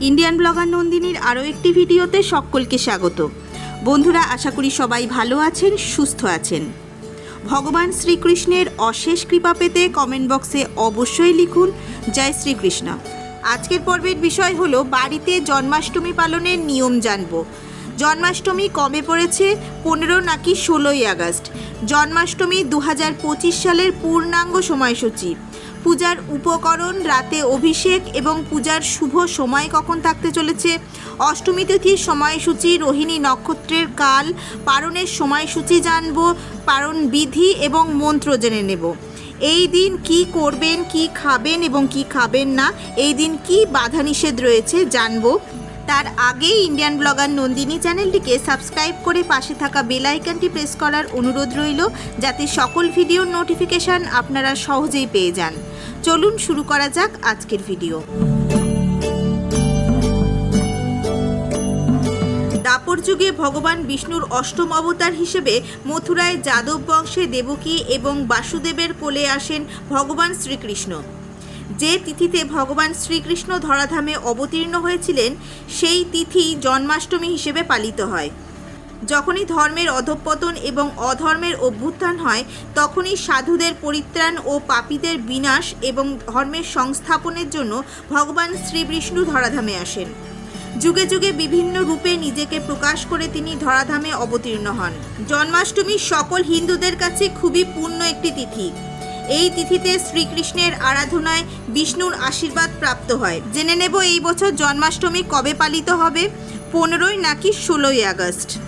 Indian blogger নন্দিনীর আরও একটি ভিডিওতে সকলকে স্বাগত। বন্ধুরা, আশা করি সবাই ভালো আছেন, সুস্থ আছেন। ভগবান শ্রীকৃষ্ণের অশেষ কৃপা পেতে কমেন্ট বক্সে অবশ্যই লিখুন, জয় শ্রীকৃষ্ণ। আজকের পর্বের বিষয় হলো, বাড়িতে জন্মাষ্টমী পালনের নিয়ম জানব। জন্মাষ্টমী কবে পড়েছে? পনেরো নাকি ষোলোই আগস্ট? জন্মাষ্টমী দু হাজার পঁচিশ সালের পূর্ণাঙ্গ সময়সূচি। পূজার উপকরণ, রাতে অভিষেক এবং পূজার শুভ সময় কখন থাকতে চলেছে? অষ্টমী তিথির সময়সূচি, রোহিণী নক্ষত্রের কাল, পারণের সময়সূচি জানব, পারণ বিধি এবং মন্ত্র জেনে নেব। এই দিন কি করবেন, কি খাবেন এবং কি খাবেন না, এই দিন কি বাধা নিষেধ রয়েছে জানব। তার আগেই ইন্ডিয়ান ব্লগার নন্দিনী চ্যানেলটিকে সাবস্ক্রাইব করে পাশে থাকা বেল আইকনটি প্রেস করার অনুরোধ রইল, যাতে সকল ভিডিওর নোটিফিকেশান আপনারা সহজেই পেয়ে যান। চলুন শুরু করা যাক আজকের ভিডিও। দাপর যুগে ভগবান বিষ্ণুর অষ্টম অবতার হিসেবে মথুরায় যাদব বংশে দেবকী এবং বাসুদেবের কোলে আসেন ভগবান শ্রীকৃষ্ণ। যে তিথিতে ভগবান শ্রীকৃষ্ণ ধরাধামে অবতীর্ণ হয়েছিলেন, সেই তিথি জন্মাষ্টমী হিসেবে পালিত হয়। যখনই ধর্মের অধঃপতন এবং অধর্মের অভ্যুত্থান হয়, তখনই সাধুদের পরিত্রাণ ও পাপীদের বিনাশ এবং ধর্মের সংস্থাপনের জন্য ভগবান শ্রীবিষ্ণু ধরাধামে আসেন। যুগে যুগে বিভিন্ন রূপে নিজেকে প্রকাশ করে তিনি ধরাধামে অবতীর্ণ হন। জন্মাষ্টমী সকল হিন্দুদের কাছে খুবই পূর্ণ একটি তিথি। এই তিথিতে শ্রীকৃষ্ণের আরাধনায় বিষ্ণুর আশীর্বাদ প্রাপ্ত হয়। জেনে নেব এই বছর জন্মাষ্টমী কবে পালিত হবে? পনেরোই নাকি ষোলোই আগস্ট?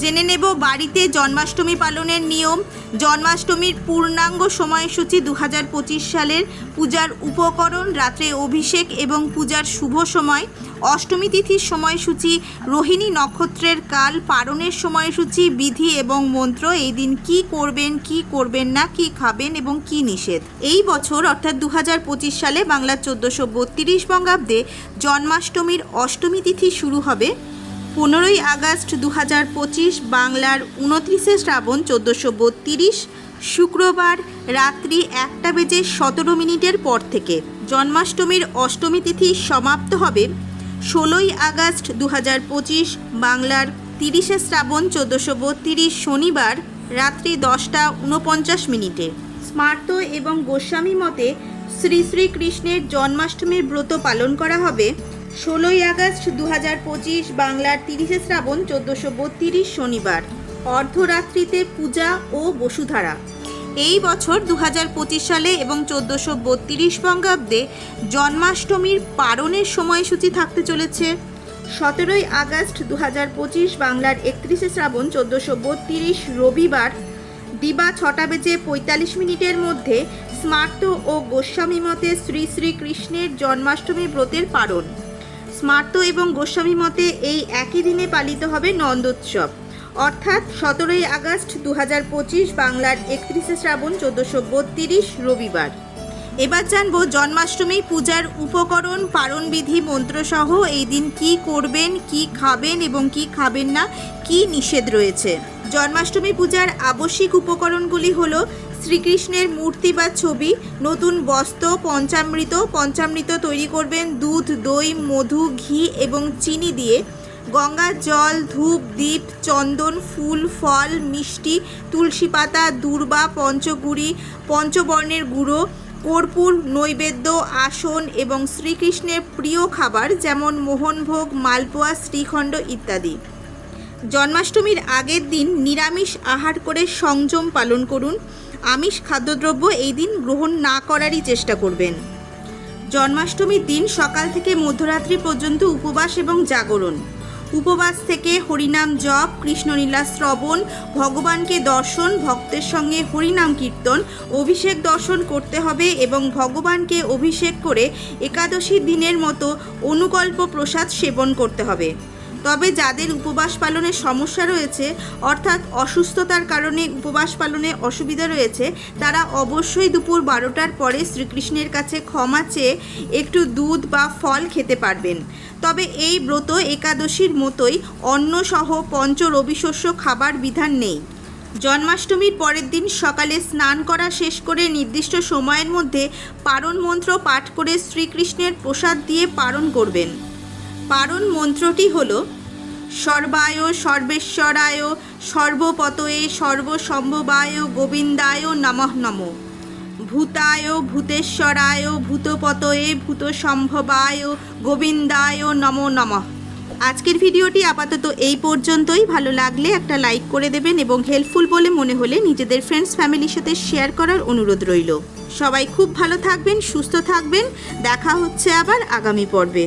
জেনে নেব বাড়িতে জন্মাষ্টমী পালনের নিয়ম। জন্মাষ্টমীর পূর্ণাঙ্গ সময়সূচি দু হাজার পঁচিশ সালের। পূজার উপকরণ রাত্রে অভিষেক এবং পূজার শুভ সময়। অষ্টমী তিথির সময়সূচি রোহিণী নক্ষত্রের কাল পারণের সময়সূচি, বিধি এবং মন্ত্র। এই দিন কী করবেন, কি করবেন না, কি খাবেন এবং কি নিষেধ? এই বছর অর্থাৎ দু হাজার পঁচিশ সালে বাংলার চোদ্দোশো বত্রিশ বঙ্গাব্দে জন্মাষ্টমীর অষ্টমী তিথি শুরু হবে। পনেরোই আগস্ট দু হাজার পঁচিশ বাংলার উনত্রিশে শ্রাবণ চোদ্দোশো বত্রিশ, শুক্রবার রাত্রি একটা বেজে সতেরো মিনিটের পর থেকে জন্মাষ্টমীর অষ্টমী তিথি সমাপ্ত হবে ষোলোই আগস্ট দু হাজার পঁচিশ বাংলার তিরিশে শ্রাবণ চোদ্দোশো বত্রিশ শনিবার রাত্রি দশটা উনপঞ্চাশ মিনিটে। স্মার্ত এবং গোস্বামী মতে শ্রী শ্রীকৃষ্ণের জন্মাষ্টমীর ব্রত পালন করা হবে ষোলোই আগস্ট দু হাজার পঁচিশ বাংলার তিরিশে শ্রাবণ চোদ্দোশো বত্রিশ শনিবার, অর্ধরাত্রিতে পূজা ও বসুধারা। এই বছর দু হাজার পঁচিশ সালে এবং চোদ্দোশো বত্রিশ বঙ্গাব্দে জন্মাষ্টমীর পারণের সময়সূচি থাকতে চলেছে। সতেরোই আগস্ট দু হাজার পঁচিশ বাংলার একত্রিশে শ্রাবণ চোদ্দোশো বত্রিশ রবিবার, দিবা ছটা বেজে পঁয়তাল্লিশ মিনিটের মধ্যে স্মার্ত ও গোস্বামী মতে শ্রী শ্রীকৃষ্ণের জন্মাষ্টমী ব্রতের পারণ। স্মার্ত এবং গোস্বামী মতে এই একই দিনে পালিত হবে নন্দোৎসব। অর্থাৎ সতেরোই আগস্ট দু পঁচিশ বাংলার একত্রিশে শ্রাবণ চোদ্দোশো বত্রিশ রবিবার। এবার জানব জন্মাষ্টমী পূজার উপকরণ, পারণবিধি, মন্ত্রসহ এই দিন কি করবেন, কি খাবেন এবং কি খাবেন না, কি নিষেধ রয়েছে? জন্মাষ্টমী পূজার আবশ্যিক উপকরণগুলি হলো শ্রীকৃষ্ণের মূর্তি বা ছবি, নতুন বস্ত্র, পঞ্চামৃত পঞ্চামৃত তৈরি করবেন, দুধ, দই, মধু, ঘি এবং চিনি দিয়ে। গঙ্গা জল, ধূপ, দ্বীপ, চন্দন, ফুল, ফল, মিষ্টি, তুলসী পাতা, দূর্বা, পঞ্চগুড়ি, পঞ্চবর্ণের গুঁড়ো, কর্পূর, নৈবেদ্য, আসন এবং শ্রীকৃষ্ণের প্রিয় খাবার যেমন মোহনভোগ, মালপোয়া, শ্রীখণ্ড ইত্যাদি। জন্মাষ্টমীর আগের দিন নিরামিষ আহার করে সংযম পালন করুন। আমিষ খাদ্যদ্রব্য এই দিন গ্রহণ না করারই চেষ্টা করবেন। জন্মাষ্টমীর দিন সকাল থেকে মধ্যরাত্রি পর্যন্ত উপবাস এবং জাগরণ। উপবাস থেকে হরিনাম জপ, কৃষ্ণলীলা শ্রবণ, ভগবানকে দর্শন, ভক্তের সঙ্গে হরিনাম কীর্তন, অভিষেক দর্শন করতে হবে এবং ভগবানকে অভিষেক করে একাদশীর দিনের মতো অনুকল্প প্রসাদ সেবন করতে হবে। তবে যাদের উপবাস পালনে সমস্যা রয়েছে, অর্থাৎ অসুস্থতার কারণে উপবাস পালনে অসুবিধা রয়েছে, তারা অবশ্যই দুপুর বারোটার পরে শ্রীকৃষ্ণের কাছে ক্ষমা চেয়ে একটু দুধ বা ফল খেতে পারবেন। তবে এই ব্রত একাদশীর মতোই অন্নসহ পঞ্চ রবিশস্য খাবার বিধান নেই। জন্মাষ্টমীর পরের দিন সকালে স্নান করা শেষ করে নির্দিষ্ট সময়ের মধ্যে পারণ মন্ত্র পাঠ করে শ্রীকৃষ্ণের প্রসাদ দিয়ে পারণ করবেন। পারণ মন্ত্রটি হল, সর্বায় সর্বেশ্বরায় সর্বপতয়ে সর্বসম্ভবায় গোবিন্দায় নমঃ নমঃ। ভূতায় ভূতেশ্বরায় ভূতপতয়ে ভূতসম্ভবায় গোবিন্দায় নমো নমঃ। আজকের ভিডিওটি আপাতত এই পর্যন্তই। ভালো লাগলে একটা লাইক করে দেবেন এবং হেল্পফুল বলে মনে হলে নিজেদের ফ্রেন্ডস ফ্যামিলির সাথে শেয়ার করার অনুরোধ রইল। সবাই খুব ভালো থাকবেন, সুস্থ থাকবেন। দেখা হচ্ছে আবার আগামী পর্বে।